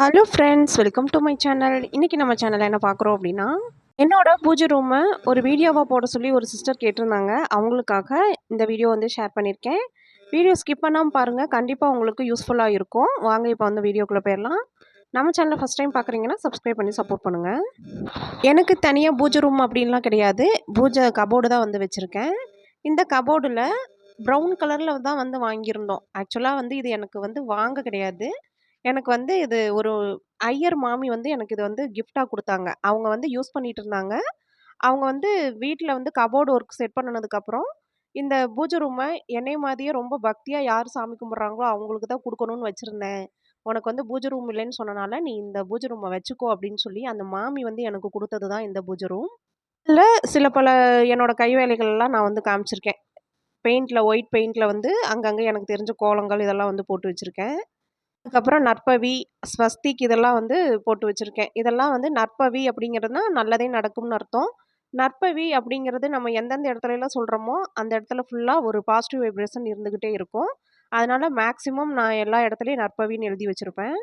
Hello friends welcome to my channel இன்றைக்கி நம்ம சேனலில் என்ன பார்க்குறோம் அப்படின்னா என்னோட பூஜை ரூமை ஒரு வீடியோவாக போட சொல்லி ஒரு சிஸ்டர் கேட்டிருந்தாங்க. அவங்களுக்காக இந்த வீடியோ வந்து ஷேர் பண்ணியிருக்கேன். வீடியோ ஸ்கிப் பண்ணாமல் பாருங்கள் கண்டிப்பாக உங்களுக்கு யூஸ்ஃபுல்லாக இருக்கும். வாங்க இப்போ வந்து வீடியோக்குள்ளே போயிடலாம். நம்ம சேனலை ஃபஸ்ட் டைம் பார்க்குறீங்கன்னா சப்ஸ்கிரைப் பண்ணி சப்போர்ட் பண்ணுங்கள் எனக்கு தனியாக பூஜை ரூம் அப்படின்லாம் கிடையாது. பூஜை கபோர்டு தான் வந்து வச்சுருக்கேன். இந்த கபோர்டில் ப்ரௌன் கலரில் தான் வந்து வாங்கியிருந்தோம். ஆக்சுவலாக வந்து இது எனக்கு வந்து வாங்க கிடையாது. எனக்கு வந்து இது ஒரு ஐயர் மாமி வந்து எனக்கு இது வந்து கிஃப்ட்டா குடுத்தாங்க. அவங்க வந்து யூஸ் பண்ணிட்டு இருந்தாங்க. அவங்க வந்து வீட்ல வந்து கபோர்டு ஒர்க் செட் பண்ணுனதுக்கப்புறம், இந்த பூஜை ரூம என்னைய மாதிரியே ரொம்ப பக்தியா யார் சாமி கும்பிடுறாங்களோ அவங்களுக்கு தான் குடுக்கணும்னு வச்சிருந்தேன். உனக்கு வந்து பூஜை ரூம் இல்லைன்னு சொன்னனால, நீ இந்த பூஜை ரூம வச்சுக்கோ அப்படின்னு சொல்லி அந்த மாமி வந்து எனக்கு குடுத்தது தான் இந்த பூஜை ரூம். இதுல சில பல என்னோட கை வேலைகள்லாம் நான் வந்து காமிச்சிருக்கேன். பெயிண்ட்ல ஒயிட் பெயிண்ட்ல வந்து அங்கங்க எனக்கு தெரிஞ்ச கோலங்கள் இதெல்லாம் வந்து போட்டு வச்சிருக்கேன். அதுக்கப்புறம் நற்பவி, ஸ்வஸ்திக் இதெல்லாம் வந்து போட்டு வச்சுருக்கேன் இதெல்லாம் வந்து நற்பவி அப்படிங்கிறதுனா நல்லதே நடக்கும்னு அர்த்தம். நற்பவி அப்படிங்கிறது நம்ம எந்தெந்த இடத்துலலாம் சொல்கிறோமோ அந்த இடத்துல ஃபுல்லாக ஒரு பாசிட்டிவ் வைப்ரேஷன் இருந்துக்கிட்டே இருக்கும். அதனால் மேக்ஸிமம் நான் எல்லா இடத்துலையும் நற்பவின்னு எழுதி வச்சுருப்பேன்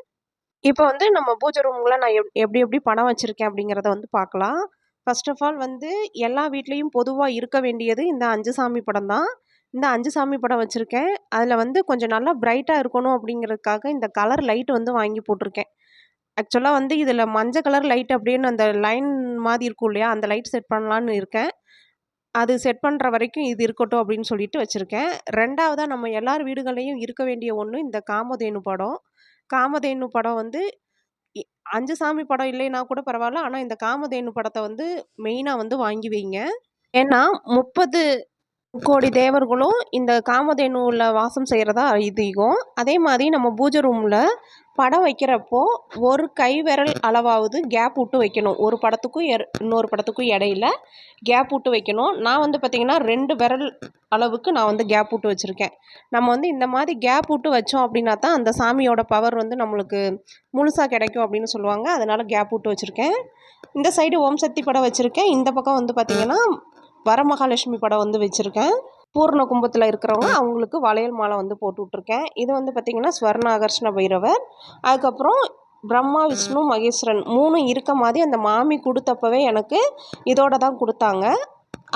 இப்போ வந்து நம்ம பூஜை ரூம்ல நான் எப் எப்படி எப்படி பணம் வச்சுருக்கேன் அப்படிங்கிறத வந்து பார்க்கலாம். ஃபர்ஸ்ட் ஆஃப் ஆல் வந்து எல்லா வீட்லேயும் பொதுவாக இருக்க வேண்டியது இந்த அஞ்சு சாமி படம் தான். இந்த அஞ்சு சாமி படம் வச்சுருக்கேன் அதில் வந்து கொஞ்சம் நல்லா ப்ரைட்டாக இருக்கணும் அப்படிங்கிறதுக்காக இந்த கலர் லைட் வந்து வாங்கி போட்டிருக்கேன். ஆக்சுவலாக வந்து இதில் மஞ்சள் கலர் லைட் அப்படின்னு அந்த லைன் மாதிரி இருக்கும் இல்லையா? அந்த லைட் செட் பண்ணலான்னு இருக்கேன். அது செட் பண்ணுற வரைக்கும் இது இருக்கட்டும் அப்படின்னு சொல்லிட்டு வச்சுருக்கேன் ரெண்டாவதாக நம்ம எல்லார் வீடுகள்லயும் இருக்க வேண்டிய ஒன்று இந்த காமதேனு படம். காமதேனு படம் வந்து அஞ்சு சாமி படம் இல்லைன்னா கூட பரவாயில்ல ஆனால் இந்த காமதேனு படத்தை வந்து மெயினாக வந்து வாங்கி வைங்க. ஏன்னா 30 கோடி தேவர்களும் இந்த காமதேனுவில் வாசம் செய்கிறதா ஐதீகம். அதே மாதிரி நம்ம பூஜை ரூமில் படம் வைக்கிறப்போ, ஒரு கை விரல் அளவாவது கேப் விட்டு வைக்கணும். ஒரு படத்துக்கும் எர் இன்னொரு படத்துக்கும் இடையில கேப் விட்டு வைக்கணும். நான் வந்து பார்த்திங்கன்னா ரெண்டு விரல் அளவுக்கு நான் வந்து கேப் விட்டு வச்சுருக்கேன் நம்ம வந்து இந்த மாதிரி கேப் விட்டு வச்சோம் அப்படின்னா தான் அந்த சாமியோட பவர் வந்து நம்மளுக்கு முழுசாக கிடைக்கும் அப்படின்னு சொல்லுவாங்க. அதனால் கேப் விட்டு வச்சுருக்கேன் இந்த சைடு ஓம் சக்தி படம் வச்சுருக்கேன் இந்த பக்கம் வந்து பார்த்திங்கன்னா வரமகாலட்சுமி படம் வந்து வச்சுருக்கேன் பூர்ண கும்பத்தில் இருக்கிறவங்க அவங்களுக்கு வளையல் மாலை வந்து போட்டு விட்ருக்கேன் இது வந்து பார்த்திங்கன்னா ஸ்வர்ண ஆகர்ஷண பைரவர். அதுக்கப்புறம் பிரம்மா, விஷ்ணு, மகேஸ்வரன் மூணும் இருக்க மாதிரி அந்த மாமி கொடுத்தப்பவே எனக்கு இதோட தான் கொடுத்தாங்க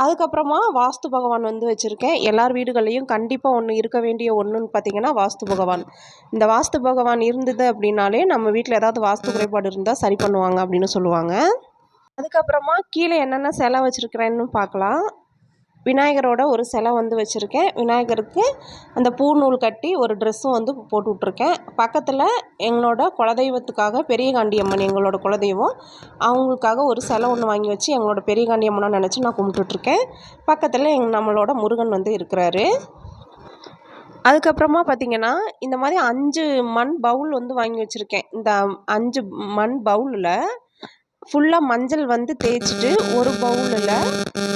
அதுக்கப்புறமா வாஸ்து பகவான் வந்து வச்சுருக்கேன் எல்லார் வீடுகள்லயும் கண்டிப்பாக ஒன்று இருக்க வேண்டிய ஒன்றுன்னு பார்த்தீங்கன்னா, வாஸ்து பகவான். இந்த வாஸ்து பகவான் இருந்தது அப்படின்னாலே, நம்ம வீட்டில் ஏதாவது வாஸ்து குறைபாடு இருந்தால் சரி பண்ணுவாங்க அப்படின்னு சொல்லுவாங்க. அதுக்கப்புறமா கீழே என்னென்ன சிலை வச்சுருக்கிறேன்னு பார்க்கலாம். விநாயகரோட ஒரு சிலை வந்து வச்சுருக்கேன் விநாயகருக்கு அந்த பூ நூல் கட்டி ஒரு ட்ரெஸ்ஸும் வந்து போட்டு விட்ருக்கேன் பக்கத்தில் எங்களோட குலதெய்வத்துக்காக பெரிய காண்டியம்மன் எங்களோட குலதெய்வம். அவங்களுக்காக ஒரு சிலை ஒன்று வாங்கி வச்சு எங்களோட பெரிய காண்டியம்மனாக நினச்சி நான் கும்பிட்டுட்ருக்கேன். பக்கத்தில் எங் நம்மளோட முருகன் வந்து இருக்கிறாரு. அதுக்கப்புறமா பார்த்தீங்கன்னா, இந்த மாதிரி அஞ்சு மண் பவுல் வந்து வாங்கி வச்சுருக்கேன் இந்த அஞ்சு மண் பவுலில் ஃபுல்லாக மஞ்சள் வந்து தேய்ச்சிட்டு ஒரு பவுலில்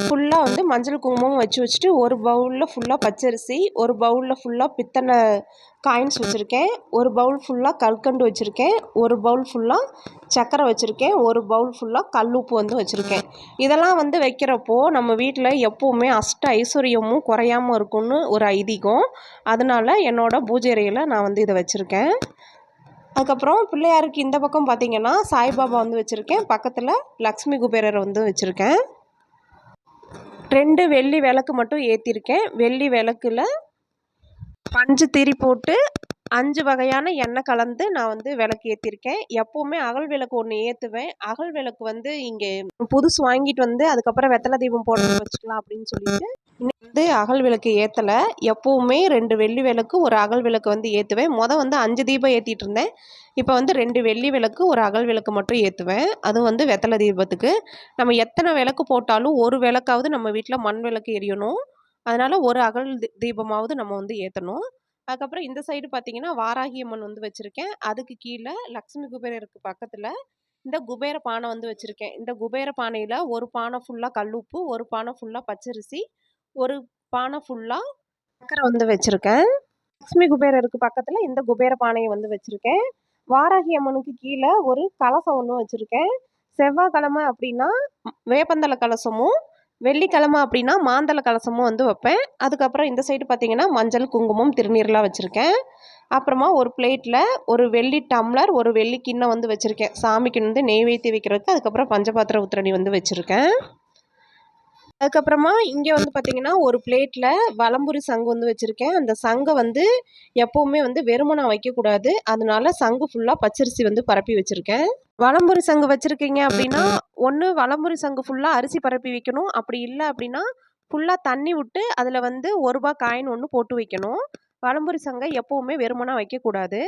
ஃபுல்லாக வந்து மஞ்சள் குங்குமம் வச்சு வச்சுட்டு, ஒரு பவுலில் ஃபுல்லாக பச்சரிசி, ஒரு பவுலில் ஃபுல்லாக பித்தனை காயின்ஸ் வச்சுருக்கேன். ஒரு பவுல் ஃபுல்லாக கல்கண்டு வச்சுருக்கேன். ஒரு பவுல் ஃபுல்லாக சர்க்கரை வச்சுருக்கேன். ஒரு பவுல் ஃபுல்லாக கல்லுப்பு வந்து வச்சுருக்கேன். இதெல்லாம் வந்து வைக்கிறப்போ, நம்ம வீட்டில் எப்போவுமே அஷ்ட ஐஸ்வர்யமும் குறையாம இருக்கும்னு ஒரு ஐதீகம். அதனால் என்னோடய பூஜை அறையில் நான் வந்து இதை வச்சுருக்கேன். அதுக்கப்புறம் பிள்ளையாருக்கு இந்த பக்கம் பார்த்தீங்கன்னா, சாய்பாபா வந்து வச்சுருக்கேன். பக்கத்தில் லக்ஷ்மி குபேரர் வந்து வச்சுருக்கேன். ரெண்டு வெள்ளி விளக்கு மட்டும் ஏற்றிருக்கேன் வெள்ளி விளக்குல பஞ்சு திரி போட்டு அஞ்சு வகையான எண்ணெய் கலந்து நான் வந்து விளக்கு ஏற்றிருக்கேன் எப்போவுமே அகல் விளக்கு ஒன்று ஏற்றுவேன் அகல் விளக்கு வந்து இங்கே புதுசு வாங்கிட்டு வந்து அதுக்கப்புறம் வெத்தலை தீபம் போட்டு வச்சுக்கலாம் அப்படின்னு சொல்லிட்டு, வந்து அகல் விளக்கு ஏற்றலை எப்போவுமே ரெண்டு வெள்ளி விளக்கு, ஒரு அகல் விளக்கு வந்து ஏற்றுவேன் மொதல் வந்து அஞ்சு தீபம் ஏற்றிட்டு இருந்தேன். இப்போ வந்து ரெண்டு வெள்ளி விளக்கு, ஒரு அகல் விளக்கு மட்டும் ஏற்றுவேன் அதுவும் வந்து வெத்தலை தீபத்துக்கு. நம்ம எத்தனை விளக்கு போட்டாலும், ஒரு விளக்காவது நம்ம வீட்டில் மண் விளக்கு எரியணும். அதனால் ஒரு அகல் தீபமாவது நம்ம வந்து ஏற்றணும் அதுக்கப்புறம் இந்த சைடு பார்த்தீங்கன்னா, வாராகி அம்மன் வந்து வச்சுருக்கேன் அதுக்கு கீழே லக்ஷ்மி குபேரருக்கு பக்கத்தில் இந்த குபேர பானை வந்து வச்சுருக்கேன் இந்த குபேர பானையில் ஒரு பானை ஃபுல்லா கல்லுப்பு, ஒரு பானை ஃபுல்லாக பச்சரிசி, ஒரு பானை ஃபுல்லாக சக்கரை வந்து வச்சுருக்கேன். லக்ஷ்மி குபேரருக்கு பக்கத்தில் இந்த குபேர பானையை வந்து வச்சுருக்கேன். வாராகி அம்மனுக்கு கீழே ஒரு கலசம் ஒன்று வச்சுருக்கேன். செவ்வாய்க்கிழமை அப்படின்னா, வேப்பந்தலை கலசமும், வெள்ளிக்கிழமை அப்படின்னா மாந்தள கலசமும் வந்து வைப்பேன். அதுக்கப்புறம் இந்த சைடு பார்த்தீங்கன்னா, மஞ்சள், குங்குமம், திருநீர்லாம் வச்சுருக்கேன். அப்புறமா ஒரு பிளேட்டில் ஒரு வெள்ளி டம்ளர் ஒரு வெள்ளி கிண்ணம் வந்து வச்சுருக்கேன். சாமிக்கு வந்து நெய்வேத்தி வைக்கிறதுக்கு அதுக்கப்புறம் பஞ்சபாத்திர உத்திரணி வந்து வச்சுருக்கேன். அதுக்கப்புறமா இங்கே வந்து பார்த்திங்கன்னா ஒரு பிளேட்டில் வலம்புரி சங்கு வந்து வச்சுருக்கேன். அந்த சங்கை வந்து எப்போவுமே வந்து வெறுமனாக வைக்கக்கூடாது. அதனால சங்கு ஃபுல்லாக பச்சரிசி வந்து பரப்பி வச்சுருக்கேன். வலம்புரி சங்கு வச்சுருக்கீங்க அப்படின்னா ஒன்று வலம்புரி சங்கு ஃபுல்லாக அரிசி பரப்பி வைக்கணும். அப்படி இல்லை அப்படின்னா ஃபுல்லாக தண்ணி விட்டு அதில் வந்து ஒரு ரூபா காயின் ஒன்று போட்டு வைக்கணும். வலம்புரி சங்கை எப்போவுமே வெறுமனாக வைக்கக்கூடாது.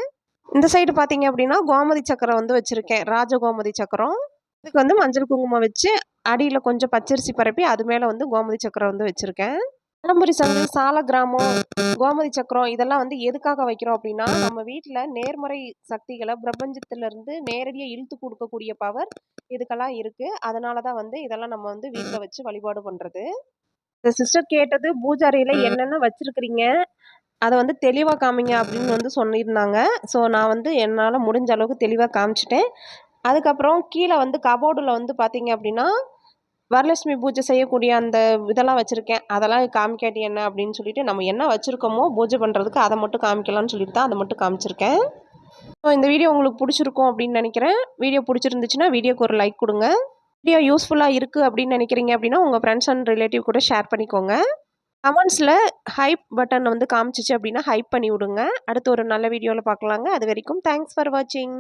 இந்த சைடு பார்த்தீங்க அப்படின்னா கோமதி சக்கரம் வந்து வச்சுருக்கேன். ராஜ கோமதி சக்கரம். இதுக்கு வந்து மஞ்சள் குங்குமம் வச்சு அடியில் கொஞ்சம் பச்சரிசி பரப்பி அது மேலே வந்து கோமதி சக்கரம் வந்து வச்சுருக்கேன். வலம்புரி சங்கு சால கிராமம் கோமதி சக்கரம் இதெல்லாம் வந்து எதுக்காக வைக்கிறோம் அப்படின்னா நம்ம வீட்டில் நேர்மறை சக்திகளை பிரபஞ்சத்திலிருந்து நேரடியாக இழுத்து கொடுக்கக்கூடிய பவர் இதுக்கெல்லாம் இருக்குது அதனால தான் வந்து இதெல்லாம் நம்ம வந்து வீட்டில் வச்சு வழிபாடு பண்ணுறது இந்த சிஸ்டர் கேட்டது பூஜாரியில் என்னென்ன வச்சுருக்கிறீங்க? அதை வந்து தெளிவாக காமிங்க அப்படின்னு வந்து சொல்லியிருந்தாங்க ஸோ நான் வந்து என்னால் முடிஞ்ச அளவுக்கு தெளிவாக காமிச்சிட்டேன். அதுக்கப்புறம் கீழே வந்து கபோர்டில் வந்து பார்த்தீங்க அப்படின்னா வரலட்சுமி பூஜை செய்யக்கூடிய அந்த இதெல்லாம் வச்சுருக்கேன். அதெல்லாம் காமிக்காட்டி என்ன அப்படின்னு சொல்லிட்டு நம்ம என்ன வச்சுருக்கோமோ பூஜை பண்ணுறதுக்கு அதை மட்டும் காமிக்கலாம்னு சொல்லிட்டு தான் அதை மட்டும் காமிச்சிருக்கேன். ஸோ இந்த வீடியோ உங்களுக்கு பிடிச்சிருக்கும் அப்படின்னு நினைக்கிறேன். வீடியோ பிடிச்சிருந்துச்சுன்னா வீடியோக்கு ஒரு லைக் கொடுங்க. வீடியோ யூஸ்ஃபுல்லாக இருக்குது அப்படின்னு நினைக்கிறீங்க அப்படின்னா உங்கள் ஃப்ரெண்ட்ஸ் அண்ட் ரிலேட்டிவ் கூட ஷேர் பண்ணிக்கோங்க. கமெண்ட்ஸில் ஹைப் பட்டன் வந்து காமிச்சிச்சு அப்படின்னா ஹைப் பண்ணி விடுங்க. அடுத்து ஒரு நல்ல வீடியோவில் பார்க்கலாங்க. அது வரைக்கும் தேங்க்ஸ் ஃபார் வாட்சிங்